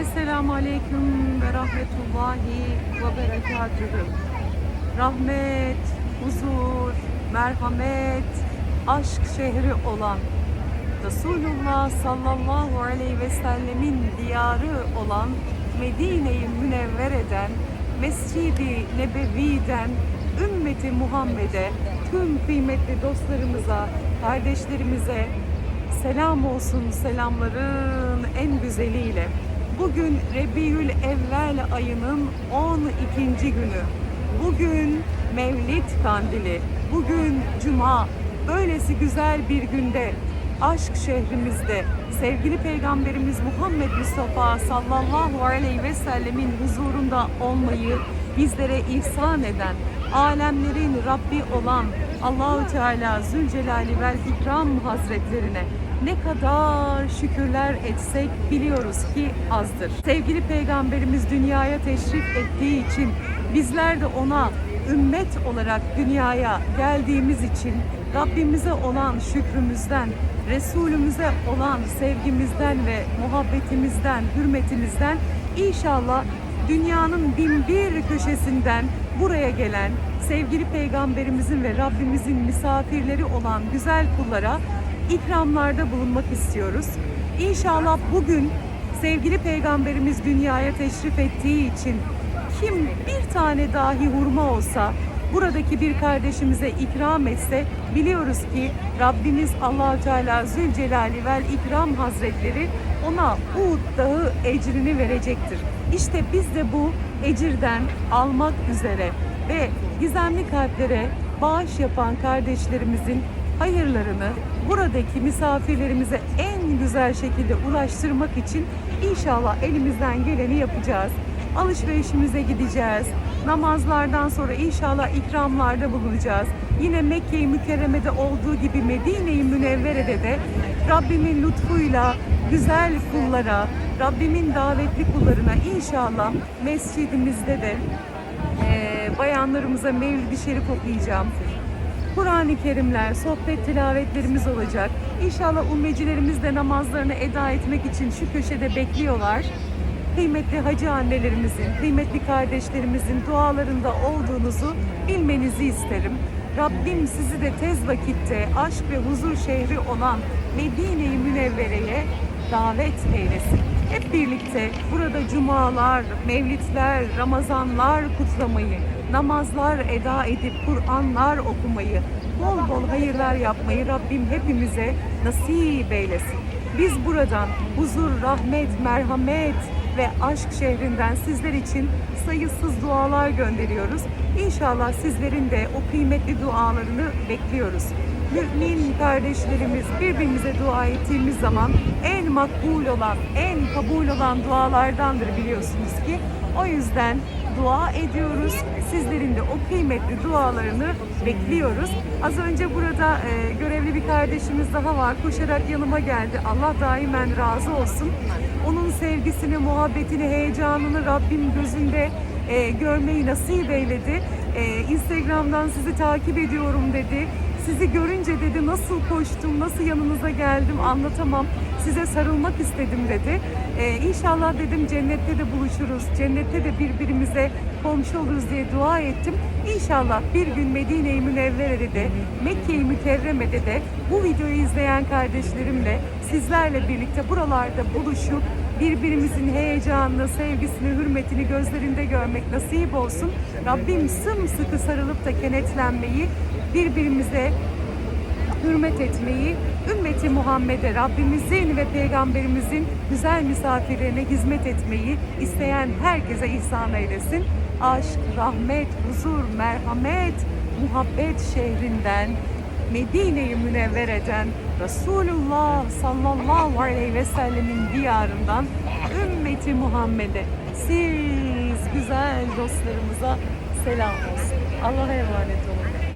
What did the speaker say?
Esselamu Aleyküm ve Rahmetullahi ve Berekatühü. Rahmet, huzur, merhamet, aşk şehri olan Resulullah sallallahu aleyhi ve sellemin diyarı olan Medine-i Münevvere'den, Mescid-i Nebevi'den, ümmeti Muhammed'e, tüm kıymetli dostlarımıza, kardeşlerimize selam olsun selamların en güzeliyle. Bugün Rebiül Evvel ayının 12. günü. Bugün Mevlid Kandili. Bugün Cuma. Böylesi güzel bir günde aşk şehrimizde sevgili Peygamberimiz Muhammed Mustafa sallallahu aleyhi ve sellemin huzurunda olmayı bizlere ihsan eden, alemlerin Rabbi olan Allahü Teala Zülcelali vel İkram Hazretlerine ne kadar şükürler etsek biliyoruz ki azdır. Sevgili Peygamberimiz dünyaya teşrif ettiği için bizler de ona ümmet olarak dünyaya geldiğimiz için Rabbimize olan şükrümüzden, Resulümüze olan sevgimizden ve muhabbetimizden, hürmetimizden inşallah dünyanın bin bir köşesinden buraya gelen sevgili peygamberimizin ve Rabbimizin misafirleri olan güzel kullara ikramlarda bulunmak istiyoruz. İnşallah bugün sevgili peygamberimiz dünyaya teşrif ettiği için kim bir tane dahi hurma olsa buradaki bir kardeşimize ikram etse biliyoruz ki Rabbimiz Allahü Teala Zülcelali vel İkram Hazretleri ona Uhud Dağı ecrini verecektir. İşte biz de bu ecirden almak üzere ve gizemli kalplere bağış yapan kardeşlerimizin hayırlarını buradaki misafirlerimize en güzel şekilde ulaştırmak için inşallah elimizden geleni yapacağız. Alışverişimize gideceğiz. Namazlardan sonra inşallah ikramlarda bulunacağız. Yine Mekke-i Mükerreme'de olduğu gibi Medine-i Münevvere'de de Rabbimin lütfuyla güzel kullara, Rabbimin davetli kullarına inşallah mescidimizde de eee, bayanlarımıza Mevlid-i Şerif okuyacağım. Kur'an-ı Kerimler, sohbet tilavetlerimiz olacak. İnşallah ummecilerimiz de namazlarını eda etmek için şu köşede bekliyorlar. Kıymetli hacı annelerimizin, kıymetli kardeşlerimizin dualarında olduğunuzu bilmenizi isterim. Rabbim sizi de tez vakitte aşk ve huzur şehri olan Medine-i Münevvere'ye davet eylesin. Hep birlikte burada cumalar, mevlitler, ramazanlar kutlamayı, namazlar eda edip Kur'anlar okumayı, bol bol hayırlar yapmayı Rabbim hepimize nasip eylesin. Biz buradan huzur, rahmet, merhamet ve aşk şehrinden sizler için sayısız dualar gönderiyoruz. İnşallah sizlerin de o kıymetli dualarını bekliyoruz. Mümin kardeşlerimiz birbirimize dua ettiğimiz zaman en makbul olan, en kabul olan dualardandır biliyorsunuz ki. O yüzden dua ediyoruz. Sizlerin de o kıymetli dualarını bekliyoruz. Az önce burada e, görevli bir kardeşimiz daha var. Koşarak yanıma geldi. Allah daimen razı olsun. Onun sevgisini, muhabbetini, heyecanını Rabbim gözünde e, görmeyi nasip eyledi. E, Instagram'dan sizi takip ediyorum dedi. Sizi görünce dedi nasıl koştum, nasıl yanınıza geldim anlatamam. Size sarılmak istedim dedi. Ee, inşallah dedim cennette de buluşuruz. Cennette de birbirimize komşu oluruz diye dua ettim. İnşallah bir gün Medine-i Münevvere'de de Mekke-i Mükerreme'de de bu videoyu izleyen kardeşlerimle sizlerle birlikte buralarda buluşup birbirimizin heyecanını, sevgisini, hürmetini gözlerinde görmek nasip olsun. Rabbim sımsıkı sarılıp da kenetlenmeyi, birbirimize hürmet etmeyi, ümmeti Muhammed'e, Rabbimizin ve Peygamberimizin güzel misafirlerine hizmet etmeyi isteyen herkese ihsan eylesin. Aşk, rahmet, huzur, merhamet, muhabbet şehrinden, Medine-i Münevvere'den, Resulullah sallallahu aleyhi ve sellemin diyarından ümmeti Muhammed'e, siz güzel dostlarımıza selam olsun. Allah'a emanet olun.